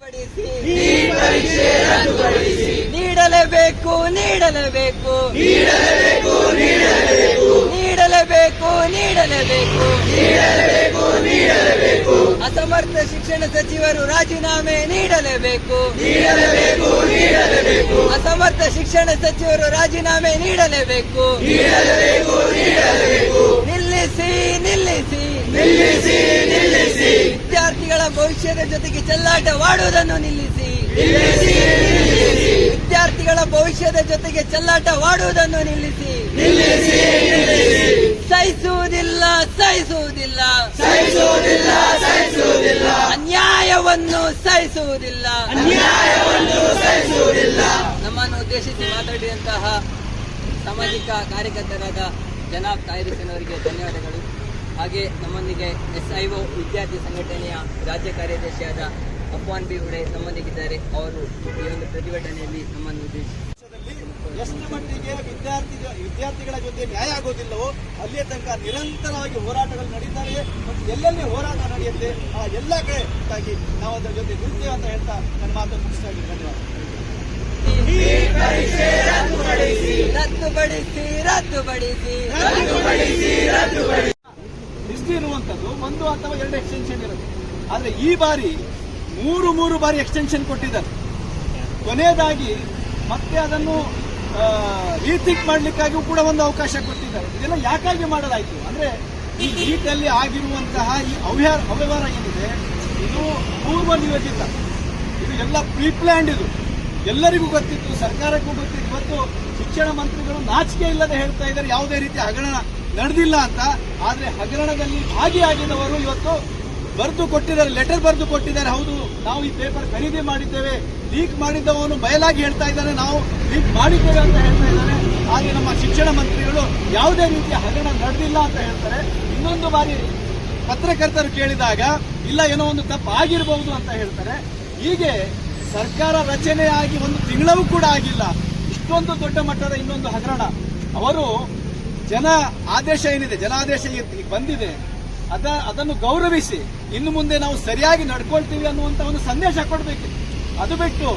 ಪಡಿಸಿ ನೀಡಲೇಬೇಕು ನೀಡಲೇಬೇಕು. ನೀಡಲೇಬೇಕು ನೀಡಲೇಬೇಕು. ಅಸಮರ್ಥ ಶಿಕ್ಷಣ ಸಚಿವರು ರಾಜೀನಾಮೆ ನೀಡಲೇಬೇಕು. ಅಸಮರ್ಥ ಶಿಕ್ಷಣ ಸಚಿವರು ರಾಜೀನಾಮೆ ನೀಡಲೇಬೇಕು. ನಿಲ್ಲಿಸಿ ನಿಲ್ಲಿಸಿ. ನಿಲ್ಲಿಸಿ ನಿಲ್ಲಿಸಿ. ವಿದ್ಯಾರ್ಥಿಗಳ ಭವಿಷ್ಯದ ಜೊತೆಗೆ ಚೆಲ್ಲಾಟವಾಡುವುದನ್ನು ನಿಲ್ಲಿಸಿ. ನಿಲ್ಲಿಸಿ ವಿದ್ಯಾರ್ಥಿಗಳ ಭವಿಷ್ಯದ ಜೊತೆಗೆ ಚೆಲ್ಲಾಟವಾಡುವುದನ್ನು ನಿಲ್ಲಿಸಿ. ಸಹಿಸುವುದಿಲ್ಲ ಸಹಿಸುವುದಿಲ್ಲ. ಸಹಿಸುವುದಿಲ್ಲ ಸಹಿಸುವುದಿಲ್ಲ. ಅನ್ಯಾಯವನ್ನು ಸಹಿಸುವುದಿಲ್ಲ. ಅನ್ಯಾಯವನ್ನು ಸಹಿಸುವುದಿಲ್ಲ. ನಮ್ಮನ್ನು ಉದ್ದೇಶಿಸಿ ಮಾತಾಡಿದಂತಹ ಸಾಮಾಜಿಕ ಕಾರ್ಯಕರ್ತರಾದ ಜನಾಬ್ ಅವರಿಗೆ ಧನ್ಯವಾದಗಳು. ಹಾಗೆ ನಮ್ಮೊಂದಿಗೆ ಎಸ್ ಐ ಒ ವಿದ್ಯಾರ್ಥಿ ಸಂಘಟನೆಯ ರಾಜ್ಯ ಕಾರ್ಯದರ್ಶಿಯಾದ ಅಫ್ವಾನ್ ಬಿ ಹುಡೆ ನಮ್ಮೊಂದಿಗಿದ್ದಾರೆ. ಅವರು ಈ ಒಂದು ಪ್ರತಿಭಟನೆಯಲ್ಲಿ ನಮ್ಮನ್ನು ಎಷ್ಟು ಮಟ್ಟಿಗೆ ವಿದ್ಯಾರ್ಥಿ ವಿದ್ಯಾರ್ಥಿಗಳ ಜೊತೆ ನ್ಯಾಯ ಆಗೋದಿಲ್ಲವೋ ಅಲ್ಲಿಯ ತನಕ ನಿರಂತರವಾಗಿ ಹೋರಾಟಗಳು ನಡೀತಾರೆ ಮತ್ತು ಎಲ್ಲೆಲ್ಲಿ ಹೋರಾಟ ನಡೆಯುತ್ತೆ ಆ ಎಲ್ಲ ಕಡೆ ನಾವು ಅದರ ಜೊತೆ ನಿಲ್ತೇವೆ ಅಂತ ಹೇಳ್ತಾ ನನ್ನ ಮಾತನ್ನು ಮುಗಿಸ್ತಾ ಇದ್ದೀನಿ. ಧನ್ಯವಾದ ರದ್ದುಪಡಿಸಿ ಇರುವಂತದ್ದು ಒಂದು ಅಥವಾ ಎರಡು ಎಕ್ಸ್ಟೆನ್ಷನ್ ಇರುತ್ತೆ. ಆದ್ರೆ ಈ ಬಾರಿ ಮೂರು ಮೂರು ಬಾರಿ ಎಕ್ಸ್ಟೆನ್ಷನ್ ಕೊಟ್ಟಿದ್ದಾರೆ. ಕೊನೆಯದಾಗಿ ಮತ್ತೆ ಅದನ್ನು ರೀಥಿಂಕ್ ಮಾಡ್ಲಿಕ್ಕಾಗಿಯೂ ಕೂಡ ಒಂದು ಅವಕಾಶ ಕೊಟ್ಟಿದ್ದಾರೆ. ಇದೆಲ್ಲ ಯಾಕಾಗಿ ಮಾಡಲಾಯಿತು? ಅಂದ್ರೆ ಈ ನೀಟಲ್ಲಿ ಆಗಿರುವಂತಹ ಈ ಅವ್ಯವಹಾರ ಏನಿದೆ, ಇದು ಪೂರ್ವ ನಿಯೋಜಿತ. ಇದು ಎಲ್ಲ ಪ್ರೀಪ್ಲ್ಯಾಂಡ್ ಇದು. ಎಲ್ಲರಿಗೂ ಗೊತ್ತಿತ್ತು, ಸರ್ಕಾರಕ್ಕೂ ಗೊತ್ತಿತ್ತು. ಇವತ್ತು ಶಿಕ್ಷಣ ಮಂತ್ರಿಗಳು ನಾಚಿಕೆ ಇಲ್ಲದೆ ಹೇಳ್ತಾ ಇದ್ದಾರೆ, ಯಾವುದೇ ರೀತಿ ಹಗರಣ ನಡೆದಿಲ್ಲ ಅಂತ. ಆದರೆ ಹಗರಣದಲ್ಲಿ ಭಾಗಿಯಾಗಿದ್ದವರು ಇವತ್ತು ಬರೆದು ಕೊಟ್ಟಿದ್ದಾರೆ, ಲೆಟರ್ ಬರೆದು ಕೊಟ್ಟಿದ್ದಾರೆ. ಹೌದು, ನಾವು ಈ ಪೇಪರ್ ಖರೀದಿ ಮಾಡಿದ್ದೇವೆ, ಲೀಕ್ ಮಾಡಿದ್ದವನು ಬಯಲಾಗಿ ಹೇಳ್ತಾ ಇದ್ದಾನೆ, ನಾವು ಲೀಕ್ ಮಾಡಿದ್ದೇವೆ ಅಂತ ಹೇಳ್ತಾ ಇದ್ದಾನೆ. ಹಾಗೆ ನಮ್ಮ ಶಿಕ್ಷಣ ಮಂತ್ರಿಗಳು ಯಾವುದೇ ರೀತಿಯ ಹಗರಣ ನಡೆದಿಲ್ಲ ಅಂತ ಹೇಳ್ತಾರೆ. ಇನ್ನೊಂದು ಬಾರಿ ಪತ್ರಕರ್ತರು ಕೇಳಿದಾಗ, ಇಲ್ಲ, ಏನೋ ಒಂದು ತಪ್ಪು ಆಗಿರಬಹುದು ಅಂತ ಹೇಳ್ತಾರೆ. ಹೀಗೆ ಸರ್ಕಾರ ರಚನೆಯಾಗಿ ಒಂದು ತಿಂಗಳವೂ ಕೂಡ ಆಗಿಲ್ಲ. ಇಷ್ಟೊಂದು ದೊಡ್ಡ ಮಟ್ಟದ ಇನ್ನೊಂದು ಹಗರಣ. ಅವರು ಜನ ಆದೇಶ ಏನಿದೆ ಜನಾದೇಶ ಈಗ ಬಂದಿದೆ. ಅದ, ಅದನ್ನು ಗೌರವಿಸಿ, ಇನ್ನು ಮುಂದೆ ನಾವು ಸರಿಯಾಗಿ ನಡ್ಕೊಳ್ತೀವಿ ಅನ್ನುವಂತ ಒಂದು ಸಂದೇಶ ಕೊಡಬೇಕು. ಅದು ಬಿಟ್ಟು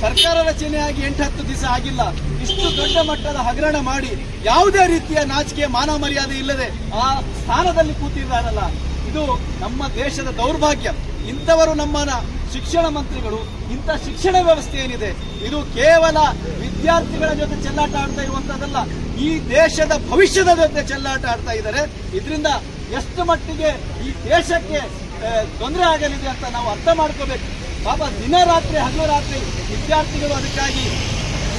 ಸರ್ಕಾರ ರಚನೆಯಾಗಿ ಎಂಟು ಹತ್ತು ದಿವಸ ಆಗಿಲ್ಲ. ಇಷ್ಟು ದೊಡ್ಡ ಮಟ್ಟದ ಹಗರಣ ಮಾಡಿ ಯಾವುದೇ ರೀತಿಯ ನಾಚಿಕೆ, ಮಾನ ಮರ್ಯಾದೆ ಇಲ್ಲದೆ ಆ ಸ್ಥಾನದಲ್ಲಿ ಕೂತಿದ್ದಾರಲ್ಲ. ಇದು ನಮ್ಮ ದೇಶದ ದೌರ್ಭಾಗ್ಯ. ಇಂಥವರು ನಮ್ಮನ ಶಿಕ್ಷಣ ಮಂತ್ರಿಗಳು, ಇಂಥ ಶಿಕ್ಷಣ ವ್ಯವಸ್ಥೆ ಏನಿದೆ, ಇದು ಕೇವಲ ವಿದ್ಯಾರ್ಥಿಗಳ ಜೊತೆ ಚೆಲ್ಲಾಟ ಆಡ್ತಾ ಇರುವಂತದ್ದಲ್ಲ ಈ ದೇಶದ ಭವಿಷ್ಯದ ಜೊತೆ ಚೆಲ್ಲಾಟ ಆಡ್ತಾ ಇದ್ದಾರೆ. ಇದರಿಂದ ಎಷ್ಟು ಮಟ್ಟಿಗೆ ಈ ದೇಶಕ್ಕೆ ತೊಂದರೆ ಆಗಲಿದೆ ಅಂತ ನಾವು ಅರ್ಥ ಮಾಡ್ಕೋಬೇಕು. ಪಾಪ ದಿನ ರಾತ್ರಿ, ಹಗಲು ರಾತ್ರಿ ವಿದ್ಯಾರ್ಥಿಗಳು ಅದಕ್ಕಾಗಿ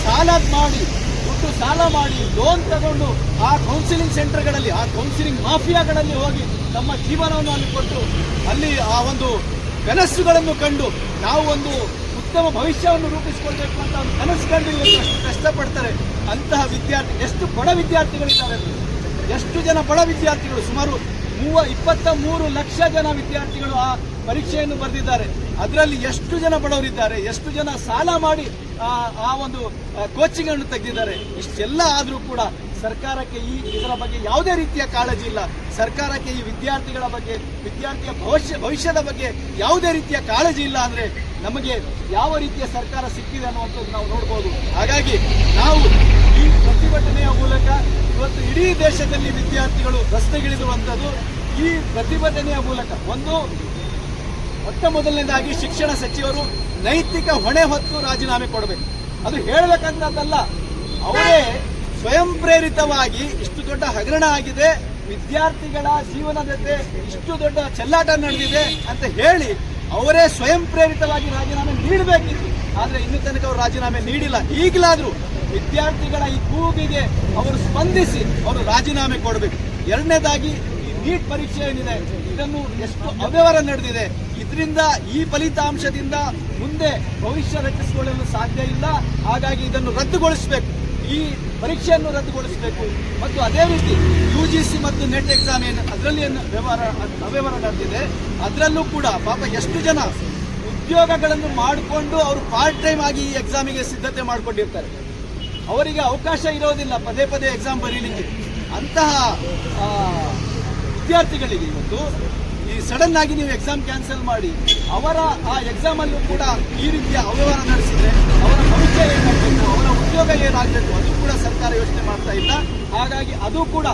ಸಾಲ ಮಾಡಿ, ದುಡ್ಡು ಸಾಲ ಮಾಡಿ ಲೋನ್ ತಗೊಂಡು ಆ ಕೌನ್ಸಿಲಿಂಗ್ ಸೆಂಟರ್ಗಳಲ್ಲಿ ಆ ಕೌನ್ಸಿಲಿಂಗ್ ಮಾಫಿಯಾಗಳಲ್ಲಿ ಹೋಗಿ ತಮ್ಮ ಜೀವನವನ್ನು ಅಲ್ಲಿ ಕೊಟ್ಟು ಅಲ್ಲಿ ಆ ಒಂದು ಕನಸುಗಳನ್ನು ಕಂಡು ನಾವು ಒಂದು ಉತ್ತಮ ಭವಿಷ್ಯವನ್ನು ರೂಪಿಸಿಕೊಳ್ಬೇಕು ಅಂತ ಕನಸು ಕಂಡು ಕಷ್ಟಪಡ್ತಾರೆ, ಅಂತಹ ವಿದ್ಯಾರ್ಥಿ, ಎಷ್ಟು ಬಡ ವಿದ್ಯಾರ್ಥಿಗಳಿದ್ದಾರೆ ಎಷ್ಟು ಜನ ಬಡ ವಿದ್ಯಾರ್ಥಿಗಳು, ಸುಮಾರು ಮೂವ, ಇಪ್ಪತ್ತ ಮೂರು ಲಕ್ಷ ಜನ ವಿದ್ಯಾರ್ಥಿಗಳು ಆ ಪರೀಕ್ಷೆಯನ್ನು ಬರೆದಿದ್ದಾರೆ. ಅದರಲ್ಲಿ ಎಷ್ಟು ಜನ ಬಡವರಿದ್ದಾರೆ, ಎಷ್ಟು ಜನ ಸಾಲ ಮಾಡಿ ಆ ಒಂದು ಕೋಚಿಂಗ್ ಅನ್ನು ತೆಗೆದಿದ್ದಾರೆ. ಇಷ್ಟೆಲ್ಲ ಆದರೂ ಕೂಡ ಸರ್ಕಾರಕ್ಕೆ ಈ ಇದರ ಬಗ್ಗೆ ಯಾವುದೇ ರೀತಿಯ ಕಾಳಜಿ ಇಲ್ಲ. ಸರ್ಕಾರಕ್ಕೆ ಈ ವಿದ್ಯಾರ್ಥಿಗಳ ಬಗ್ಗೆ, ವಿದ್ಯಾರ್ಥಿಯ ಭವಿಷ್ಯ, ಭವಿಷ್ಯದ ಬಗ್ಗೆ ಯಾವುದೇ ರೀತಿಯ ಕಾಳಜಿ ಇಲ್ಲ ಅಂದ್ರೆ ನಮಗೆ ಯಾವ ರೀತಿಯ ಸರ್ಕಾರ ಸಿಕ್ಕಿದೆ ಅನ್ನುವಂಥದ್ದು ನಾವು ನೋಡ್ಬೋದು. ಹಾಗಾಗಿ ನಾವು ಈ ಪ್ರತಿಭಟನೆಯ ಮೂಲಕ ಇವತ್ತು ಇಡೀ ದೇಶದಲ್ಲಿ ವಿದ್ಯಾರ್ಥಿಗಳು ರಸ್ತೆಗಿಳಿದಿರುವಂಥದ್ದು ಈ ಪ್ರತಿಭಟನೆಯ ಮೂಲಕ. ಒಂದು, ಮೊಟ್ಟ ಮೊದಲನೇದಾಗಿ ಶಿಕ್ಷಣ ಸಚಿವರು ನೈತಿಕ ಹೊಣೆ ಹೊತ್ತು ರಾಜೀನಾಮೆ ಕೊಡಬೇಕು. ಅದು ಹೇಳಬೇಕಂತದ್ದಲ್ಲ ಅವರೇ ಸ್ವಯಂ ಪ್ರೇರಿತವಾಗಿ ಇಷ್ಟು ದೊಡ್ಡ ಹಗರಣ ಆಗಿದೆ. ವಿದ್ಯಾರ್ಥಿಗಳ ಜೀವನ ಜೊತೆ ಇಷ್ಟು ದೊಡ್ಡ ಚೆಲ್ಲಾಟ ನಡೆದಿದೆ ಅಂತ ಹೇಳಿ ಅವರೇ ಸ್ವಯಂ ಪ್ರೇರಿತವಾಗಿ ರಾಜೀನಾಮೆ ನೀಡಬೇಕಿತ್ತು. ಆದ್ರೆ ಇನ್ನು ತನಕ ಅವರು ರಾಜೀನಾಮೆ ನೀಡಿಲ್ಲ. ಈಗಲಾದ್ರೂ ವಿದ್ಯಾರ್ಥಿಗಳ ಈ ಕೂಗಿಗೆ ಅವರು ಸ್ಪಂದಿಸಿ ಅವರು ರಾಜೀನಾಮೆ ಕೊಡಬೇಕು. ಎರಡನೇದಾಗಿ ಈ ನೀಟ್ ಪರೀಕ್ಷೆ ಏನಿದೆ, ಇದನ್ನು ಎಷ್ಟು ಅವ್ಯವಹಾರ ನಡೆದಿದೆ, ಇದರಿಂದ ಈ ಫಲಿತಾಂಶದಿಂದ ಮುಂದೆ ಭವಿಷ್ಯ ರಚಿಸಿಕೊಳ್ಳಲು ಸಾಧ್ಯ ಇಲ್ಲ. ಹಾಗಾಗಿ ಇದನ್ನು ರದ್ದುಗೊಳಿಸಬೇಕು. ಈ ಪರೀಕ್ಷೆಯನ್ನು ರದ್ದುಗೊಳಿಸಬೇಕು. ಮತ್ತು ಅದೇ ರೀತಿ ಯು ಜಿ ಸಿ ಮತ್ತು ನೆಟ್ ಎಕ್ಸಾಮ್ ಏನು ಅದರಲ್ಲಿ ಏನು ವ್ಯವಹಾರ ಅವ್ಯವಹಾರ ನಡೆದಿದೆ, ಅದರಲ್ಲೂ ಕೂಡ ಪಾಪ ಎಷ್ಟು ಜನ ಉದ್ಯೋಗಗಳನ್ನು ಮಾಡಿಕೊಂಡು ಅವರು ಪಾರ್ಟ್ ಟೈಮ್ ಆಗಿ ಈ ಎಕ್ಸಾಮಿಗೆ ಸಿದ್ಧತೆ ಮಾಡಿಕೊಂಡಿರ್ತಾರೆ. ಅವರಿಗೆ ಅವಕಾಶ ಇರೋದಿಲ್ಲ ಪದೇ ಪದೇ ಎಕ್ಸಾಮ್ ಬರೀಲಿಕ್ಕೆ. ಅಂತಹ ವಿದ್ಯಾರ್ಥಿಗಳಿಗೆ ಇವತ್ತು ಈ ಸಡನ್ ಆಗಿ ನೀವು ಎಕ್ಸಾಮ್ ಕ್ಯಾನ್ಸಲ್ ಮಾಡಿ ಅವರ ಆ ಎಕ್ಸಾಮ್ ಅಲ್ಲೂ ಕೂಡ ಈ ರೀತಿಯ ಅವ್ಯವಹಾರ ನಡೆಸಿದ್ರೆ ಅವರ ಭವಿಷ್ಯ ಏನಾಗಬೇಕು ಅವರ ಉದ್ಯೋಗ ಏನಾಗಬೇಕು ಅದು ಕೂಡ ಸರ್ಕಾರ ಯೋಚನೆ ಮಾಡ್ತಾ ಇಲ್ಲ ಹಾಗಾಗಿ ಅದು ಕೂಡ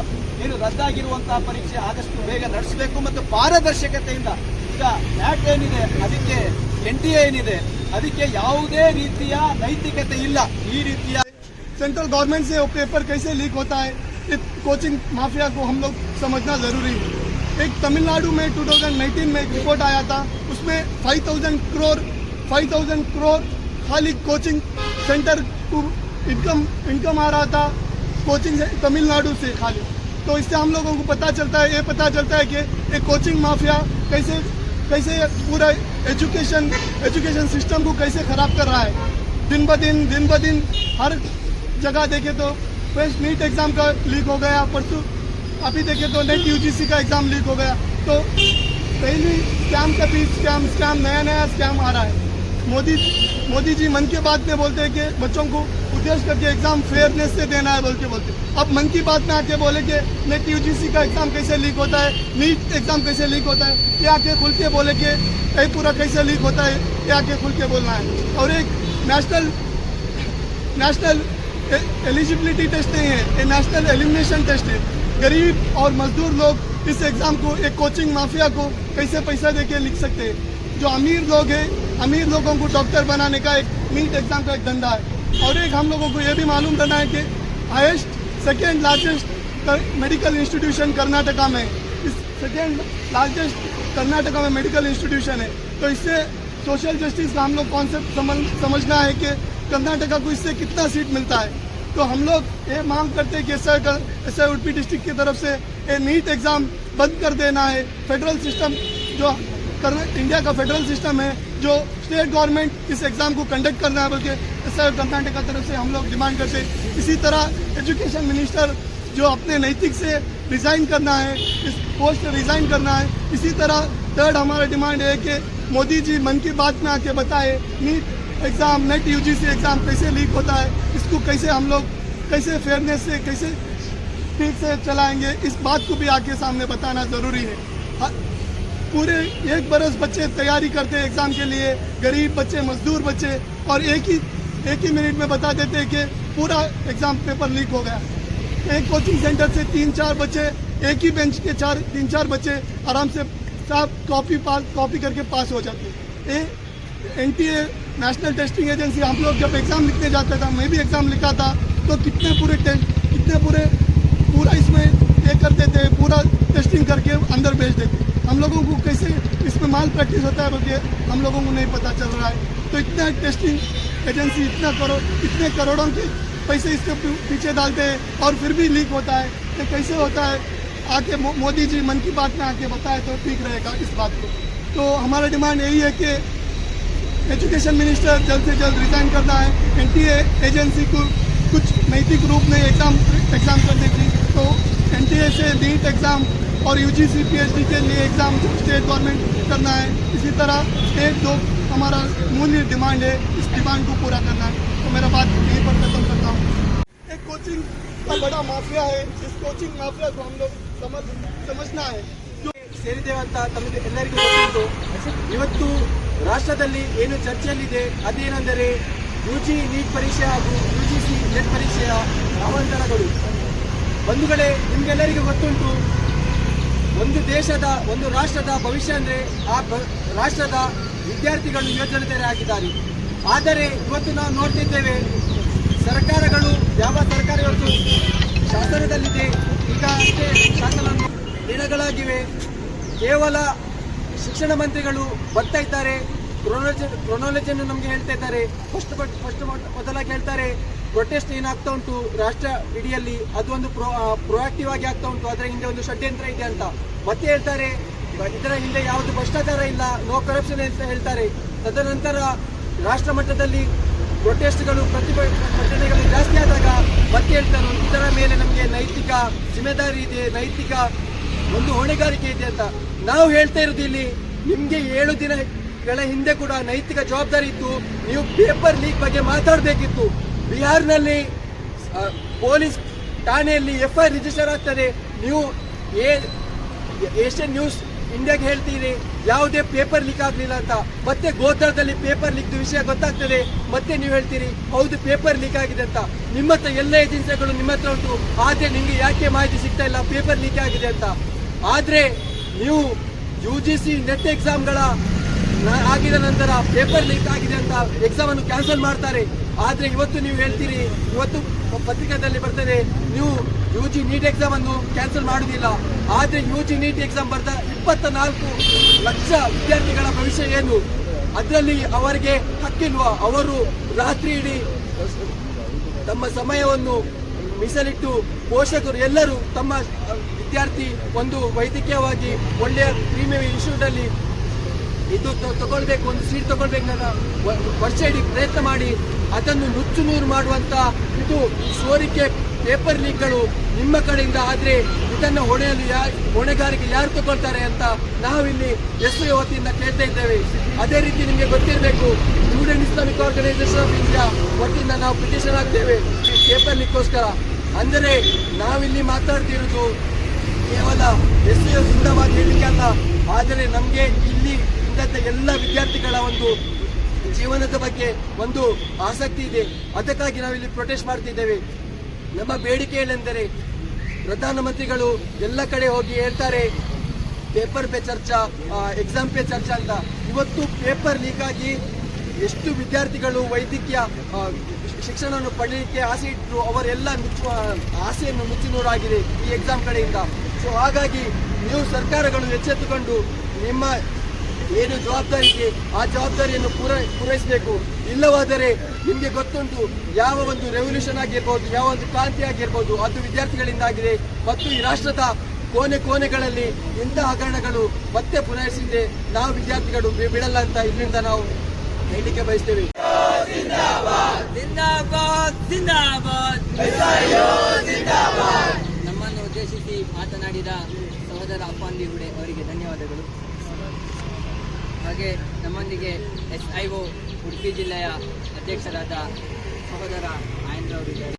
ಏನು ರದ್ದಾಗಿರುವಂತಹ ಪರೀಕ್ಷೆ ಆದಷ್ಟು ಬೇಗ ನಡೆಸಬೇಕು ಮತ್ತು ಪಾರದರ್ಶಕತೆಯಿಂದ ಈಗ ನ್ಯಾಟ್ ಏನಿದೆ ಅದಕ್ಕೆ ಎನ್ ಟಿ ಏನಿದೆ ಅದಕ್ಕೆ ಯಾವುದೇ ರೀತಿಯ ನೈತಿಕತೆ ಇಲ್ಲ ಈ ರೀತಿಯ सेंट्रल गवर्नमेंट से वो पेपर कैसे लीक होता है इस कोचिंग माफिया को हम लोग समझना ज़रूरी है एक तमिलनाडु में 2019 में एक रिपोर्ट आया था। उसमें 5000 करोड़ 5000 करोड़ खाली कोचिंग सेंटर को इनकम इनकम आ रहा था कोचिंग तमिलनाडु से खाली। तो इससे हम लोगों को पता चलता है, ये पता चलता है कि ये कोचिंग माफिया कैसे कैसे पूरा एजुकेशन एजुकेशन सिस्टम को कैसे खराब कर रहा है। दिन ब दिन दिन ब दिन हर जगह देखे तो फ़र्स्ट नीट एग्ज़ाम का लीक हो गया, परसों अभी देखे तो नेट यूजीसी का एग्ज़ाम लीक हो गया। तो पहली स्कैम का भी स्कैम स्कैम नया नया स्कैम आ रहा है। मोदी मोदी जी मन की बात में बोलते हैं कि बच्चों को उद्देश्य करके एग्ज़ाम फेयरनेस से देना है बोल के बोलते अब मन की बात में आके बोले कि नेट यूजीसी का एग्ज़ाम कैसे लीक होता है? नीट एग्ज़ाम कैसे लीक होता है? ये आके खुल के बोले कि ये पूरा कैसे लीक होता है? ये आके खुल के बोलना है। और एक नेशनल नेशनल एलिजिबिलिटी टेस्ट नहीं है, ये नेशनल एलिमिनेशन टेस्ट है। गरीब और मजदूर लोग इस एग्ज़ाम को, एक कोचिंग माफिया को कैसे पैसा दे के लिख सकते हैं। जो अमीर लोग हैं, अमीर लोगों को डॉक्टर बनाने का एक नीट एग्ज़ाम का एक धंधा है। और एक हम लोगों को ये भी मालूम करना है कि highest second largest medical institution Karnataka में, इस सेकेंड लार्जेस्ट कर्नाटका में मेडिकल इंस्टीट्यूशन है। तो इससे सोशल जस्टिस का हम लोग कॉन्सेप्ट समझ, समझना है कि कर्नाटका को इससे कितना सीट मिलता है। तो हम लोग ये मांग करते हैं कि sir S S Udupi district की तरफ़ से ये नीट एग्ज़ाम बंद कर देना है। फेडरल सिस्टम जो कर्ना- इंडिया का फेडरल सिस्टम है, जो स्टेट गवर्नमेंट इस एग्ज़ाम को कंडक्ट करना है, बल्कि एस कर्नाटका तरफ़ से हम लोग डिमांड करते हैं। इसी तरह एजुकेशन मिनिस्टर जो अपने नैतिक से रिज़ाइन करना है, इस पोस्ट रिज़ाइन करना है, इसी तरह थर्ड हमारा डिमांड है कि मोदी जी मन की बात में आके बताए NEET exam NET U UGC exam कैसे लीक होता है इसको कैसे हम लोग कैसे फेयरनेस से कैसे ठीक से चलाएँगे इस बात को भी आके सामने बताना ज़रूरी है। हाँ, पूरे एक बरस बच्चे तैयारी करते हैं एग्ज़ाम के लिए गरीब बच्चे मजदूर बच्चे और एक ही एक ही मिनट में बता देते हैं कि पूरा एग्ज़ाम पेपर लीक हो गया। एक कोचिंग सेंटर से तीन चार बच्चे एक ही बेंच के चार तीन चार बच्चे आराम से साफ़ कॉपी पास कॉपी करके पास हो जाते ये एनटीए नेशनल टेस्टिंग एजेंसी हम लोग जब एग्ज़ाम लिखने जाते थे, मैं भी एग्ज़ाम लिखा था तो कितने पूरे टेस्ट, कितने पूरे, पूरा इसमें ये करते थे, पूरा टेस्टिंग करके अंदर भेज देते। हम लोगों को कैसे इसमें माल प्रैक्टिस होता है, बल्कि हम लोगों को नहीं पता चल रहा है। तो इतना टेस्टिंग एजेंसी इतना करोड़ इतने करोड़ों के पैसे इसके पीछे डालते हैं, और फिर भी लीक होता है। ये कैसे होता है? आके मोदी जी मन की बात में आके बताए तो ठीक रहेगा इस बात को। तो हमारा डिमांड यही है कि एजुकेशन मिनिस्टर जल्द से जल्द रिजाइन करना है एनटीए एजेंसी को कुछ नैतिक रूप में एग्जाम एग्जाम करने की तो एनटीए से नीट एग्जाम और यूजीसी पीएचडी के लिए एग्जाम स्टेट गवर्नमेंट करना है इसी तरह एक दो हमारा मूल्य डिमांड है इस डिमांड को पूरा करना है तो मेरा बात यहीं पर खत्म करता हूँ एक कोचिंग का बड़ा माफिया है इस कोचिंग माफिया को हम लोग समझ समझना है जो ಸೇರಿದ್ದೇವೆ ಅಂತ ತಮಗೆ ಎಲ್ಲರಿಗೂ ಗೊತ್ತಿದ್ದು ಇವತ್ತು ರಾಷ್ಟ್ರದಲ್ಲಿ ಏನು ಚರ್ಚೆಯಲ್ಲಿದೆ ಅದೇನೆಂದರೆ ಯು ಜಿ ನೀಟ್ ಪರೀಕ್ಷೆ ಹಾಗೂ ಯು ಜಿ ಸಿ ನೆಟ್ ಪರೀಕ್ಷೆಯ ಅವಾಂತರಗಳು ಬಂಧುಗಳೇ, ನಿಮಗೆಲ್ಲರಿಗೂ ಗೊತ್ತುಂಟು, ಒಂದು ದೇಶದ, ಒಂದು ರಾಷ್ಟ್ರದ ಭವಿಷ್ಯ ಅಂದರೆ ಆ ರಾಷ್ಟ್ರದ ವಿದ್ಯಾರ್ಥಿಗಳು ಯೋಜನೆದಾರರಾಗಿದ್ದಾರೆ. ಆದರೆ ಇವತ್ತು ನಾವು ನೋಡ್ತಿದ್ದೇವೆ, ಸರ್ಕಾರಗಳು, ಯಾವ ಸರ್ಕಾರ ಇವತ್ತು ಶಾಸನದಲ್ಲಿದೆ, ಈಗ ಅಷ್ಟೇ ಶಾಸನ ದಿನಗಳಾಗಿವೆ. ಕೇವಲ ಶಿಕ್ಷಣ ಮಂತ್ರಿಗಳು ಬರ್ತಾ ಇದ್ದಾರೆ. ಕ್ರೊನಾಲಜಿ ಕ್ರೊನಾಲಜಿಯನ್ನು ನಮಗೆ ಹೇಳ್ತಾ ಇದ್ದಾರೆ. ಫಸ್ಟ್ ಫಸ್ಟ್ ಮೊದಲಾಗಿ ಹೇಳ್ತಾರೆ ಪ್ರೊಟೆಸ್ಟ್ ಏನಾಗ್ತಾ ಉಂಟು ರಾಷ್ಟ್ರ ಇಡಿಯಲ್ಲಿ, ಅದು ಒಂದು ಪ್ರೊ ಪ್ರೊಆಕ್ಟಿವ್ ಆಗಿ ಆಗ್ತಾ ಉಂಟು ಅದರ ಹಿಂದೆ ಒಂದು ಷಡ್ಯಂತ್ರ ಇದೆ ಅಂತ. ಮತ್ತೆ ಹೇಳ್ತಾರೆ, ಇದರ ಹಿಂದೆ ಯಾವುದು ಭ್ರಷ್ಟಾಚಾರ ಇಲ್ಲ ನೋ ಕರಪ್ಷನ್ ಅಂತ ಹೇಳ್ತಾರೆ. ತದನಂತರ ರಾಷ್ಟ್ರ ಮಟ್ಟದಲ್ಲಿ ಪ್ರೊಟೆಸ್ಟ್ಗಳು ಪ್ರತಿಭಟನೆಗಳು ಜಾಸ್ತಿ ಆದಾಗ ಮತ್ತೆ ಹೇಳ್ತಾರೆ ಇದರ ಮೇಲೆ ನಮಗೆ ನೈತಿಕ, ಜಿಮ್ಮೆದಾರಿ ಇದೆ, ನೈತಿಕ ಒಂದು ಹೊಣೆಗಾರಿಕೆ ಇದೆ ಅಂತ ನಾವು ಹೇಳ್ತಾ ಇರೋದು ಇಲ್ಲಿ. ನಿಮ್ಗೆ ಏಳು ದಿನಗಳ ಹಿಂದೆ ಕೂಡ ನೈತಿಕ ಜವಾಬ್ದಾರಿ ಇತ್ತು. ನೀವು ಪೇಪರ್ ಲೀಕ್ ಬಗ್ಗೆ ಮಾತಾಡಬೇಕಿತ್ತು. ಬಿಹಾರ್ನಲ್ಲಿ ಪೊಲೀಸ್ ಠಾಣೆಯಲ್ಲಿ ಎಫ್ ಐ ರಿಜಿಸ್ಟರ್ ಆಗ್ತದೆ. ನೀವು ಏ, ಏಷ್ಯನ್ ನ್ಯೂಸ್ ಇಂಡಿಯಾಗೆ ಹೇಳ್ತೀರಿ, ಯಾವುದೇ ಪೇಪರ್ ಲೀಕ್ ಆಗಲಿಲ್ಲ ಅಂತ. ಮತ್ತೆ ಗೋತ್ರದಲ್ಲಿ ಪೇಪರ್ ಲೀಕ್ ವಿಷಯ ಗೊತ್ತಾಗ್ತದೆ. ಮತ್ತೆ ನೀವು ಹೇಳ್ತೀರಿ, ಹೌದು, ಪೇಪರ್ ಲೀಕ್ ಆಗಿದೆ ಅಂತ. ನಿಮ್ಮ ಹತ್ರ ಎಲ್ಲ ಏಜೆನ್ಸಿಗಳು ನಿಮ್ಮ ಹತ್ರ ಉಂಟು. ಆದ್ರೆ ನಿಮಗೆ ಯಾಕೆ ಮಾಹಿತಿ ಸಿಗ್ತಾ ಇಲ್ಲ? ಪೇಪರ್ ಲೀಕ್ ಆಗಿದೆ ಅಂತ. ಆದ್ರೆ ನೀವು ಯು ಜಿ ಸಿ ನೆಟ್ ಎಕ್ಸಾಮ್ಗಳ ಆಗಿದ ನಂತರ ಪೇಪರ್ ಲೀಕ್ ಆಗಿದೆ ಅಂತ ಎಕ್ಸಾಮ್ ಅನ್ನು ಕ್ಯಾನ್ಸಲ್ ಮಾಡ್ತಾರೆ. ಆದರೆ ಇವತ್ತು ನೀವು ಹೇಳ್ತೀರಿ, ಇವತ್ತು ಪತ್ರಿಕೆಯಲ್ಲಿ ಬರ್ತದೆ, ನೀವು ಯು ಜಿ ನೀಟ್ ಎಕ್ಸಾಮ್ ಅನ್ನು ಕ್ಯಾನ್ಸಲ್ ಮಾಡುವುದಿಲ್ಲ ಆದರೆ ಯು ಜಿ ನೀಟ್ ಎಕ್ಸಾಮ್ ಬರ್ತ ಇಪ್ಪತ್ತ ನಾಲ್ಕು ಲಕ್ಷ ವಿದ್ಯಾರ್ಥಿಗಳ ಭವಿಷ್ಯ ಏನು? ಅದರಲ್ಲಿ ಅವರಿಗೆ ಹಕ್ಕಿಲ್ವಾ? ಅವರು ರಾತ್ರಿ ಇಡೀ ತಮ್ಮ ಸಮಯವನ್ನು ಮೀಸಲಿಟ್ಟು ಪೋಷಕರು ಎಲ್ಲರೂ ತಮ್ಮ ವಿದ್ಯಾರ್ಥಿ ಒಂದು ವೈದ್ಯಕೀಯವಾಗಿ ಒಳ್ಳೆಯ ಪ್ರೀಮಿಯಂ ಇನ್ಸ್ಟಿಟ್ಯೂಟಲ್ಲಿ ಇದು ತಗೊಳ್ಬೇಕು, ಒಂದು ಸೀಟ್ ತಗೊಳ್ಬೇಕು ವರ್ಷ ಇಡೀ ಪ್ರಯತ್ನ ಮಾಡಿ ಅದನ್ನು ನುಚ್ಚು ನೂರು ಮಾಡುವಂತ ಇದು ಸೋರಿಕೆ ಪೇಪರ್ ಲೀಕ್ಗಳು ನಿಮ್ಮ ಕಡೆಯಿಂದ ಆದ್ರೆ ಇದನ್ನು ಹೊಣೆಯಲು ಹೊಣೆಗಾರಿಕೆ ಯಾರು ತಗೊಳ್ತಾರೆ ಅಂತ ನಾವಿಲ್ಲಿ ಎಸ್ ವತಿಯಿಂದ ಕೇಳ್ತಾ ಇದ್ದೇವೆ. ಅದೇ ರೀತಿ ನಿಮಗೆ ಗೊತ್ತಿರಬೇಕು student Islamic organisation of India ವತಿಯಿಂದ ನಾವು ಪಿಟಿಷನ್ ಆಗ್ತೇವೆ ಪೇಪರ್ ಲೀಕ್ಗೋಸ್ಕರ ಅಂದರೆ ನಾವಿಲ್ಲಿ ಮಾತಾಡ್ತಿರೋದು ಕೇವಲ ಎಸ್ ಜಿಂದಾಬಾದ್ ಹೇಳಲಿಕ್ಕೆ ಅಲ್ಲ, ಆದರೆ ನಮಗೆ ಇಲ್ಲಿ ಇಂಥ ಎಲ್ಲ ವಿದ್ಯಾರ್ಥಿಗಳ ಒಂದು ಜೀವನದ ಬಗ್ಗೆ ಒಂದು ಆಸಕ್ತಿ ಇದೆ. ಅದಕ್ಕಾಗಿ ನಾವು ಇಲ್ಲಿ ಪ್ರೊಟೆಸ್ಟ್ ಮಾಡ್ತಿದ್ದೇವೆ. ನಮ್ಮ ಬೇಡಿಕೆ ಏನೆಂದರೆ ಪ್ರಧಾನಮಂತ್ರಿಗಳು ಎಲ್ಲ ಕಡೆ ಹೋಗಿ ಹೇಳ್ತಾರೆ ಪೇಪರ್ ಪೇ ಚರ್ಚಾ ಎಕ್ಸಾಮ್ ಪೇ ಚರ್ಚಾ ಅಂತ. ಇವತ್ತು ಪೇಪರ್ ಲೀಕ್ ಆಗಿ ಎಷ್ಟು ವಿದ್ಯಾರ್ಥಿಗಳು ವೈದ್ಯಕೀಯ ಶಿಕ್ಷಣವನ್ನು ಪಡೆಯಲಿಕ್ಕೆ ಆಸೆ ಇಟ್ಟರು ಅವರೆಲ್ಲ ಮುಚ್ಚುವ, ಆಸೆಯನ್ನು ಮುಚ್ಚಿನೂರಾಗಿದೆ ಈ ಎಕ್ಸಾಮ್ ಕಡೆಯಿಂದ. ಸೊ ಹಾಗಾಗಿ ನೀವು ಸರ್ಕಾರಗಳು ಎಚ್ಚೆತ್ತುಕೊಂಡು ನಿಮ್ಮ ಏನು ಜವಾಬ್ದಾರಿ ಇದೆ ಆ ಜವಾಬ್ದಾರಿಯನ್ನು ಪೂರ, ಪೂರೈಸಬೇಕು. ಇಲ್ಲವಾದರೆ ನಿಮಗೆ ಗೊತ್ತುಂಟು ಯಾವ ಒಂದು ರೆವಲ್ಯೂಷನ್ ಆಗಿರ್ಬೋದು, ಯಾವ ಒಂದು ಕ್ರಾಂತಿ ಆಗಿರ್ಬೋದು, ಅದು ವಿದ್ಯಾರ್ಥಿಗಳಿಂದ ಆಗಿದೆ ಮತ್ತು ಈ ರಾಷ್ಟ್ರದ ಕೋನೆ ಕೋನೆಗಳಲ್ಲಿ ಇಂಥ ಹಗರಣಗಳು ಮತ್ತೆ ಪುನರಿಸಿದೆ ನಾವು ವಿದ್ಯಾರ್ಥಿಗಳು ಬಿಡಲ್ಲ ಅಂತ ಇಲ್ಲಿಂದ ನಾವು ಹೇಳಲಿಕ್ಕೆ ಬಯಸ್ತೇವೆ. ಜಿಂದಾಬಾದ್ ಜಿಂದಾಬಾದ್ ಜಿಂದಾಬಾದ್. ಸಹೋದರ ಅಪ್ಪಾಂದಿ ಹುಡೆ ಅವರಿಗೆ ಧನ್ಯವಾದಗಳು. ಹಾಗೆ ನಮ್ಮೊಂದಿಗೆ ಎಸ್ ಐ ಒ ಉಡುಪಿ ಜಿಲ್ಲೆಯ ಅಧ್ಯಕ್ಷರಾದ ಸಹೋದರ ಆಯಂದ್ರ ಅವರು ಇದ್ದಾರೆ.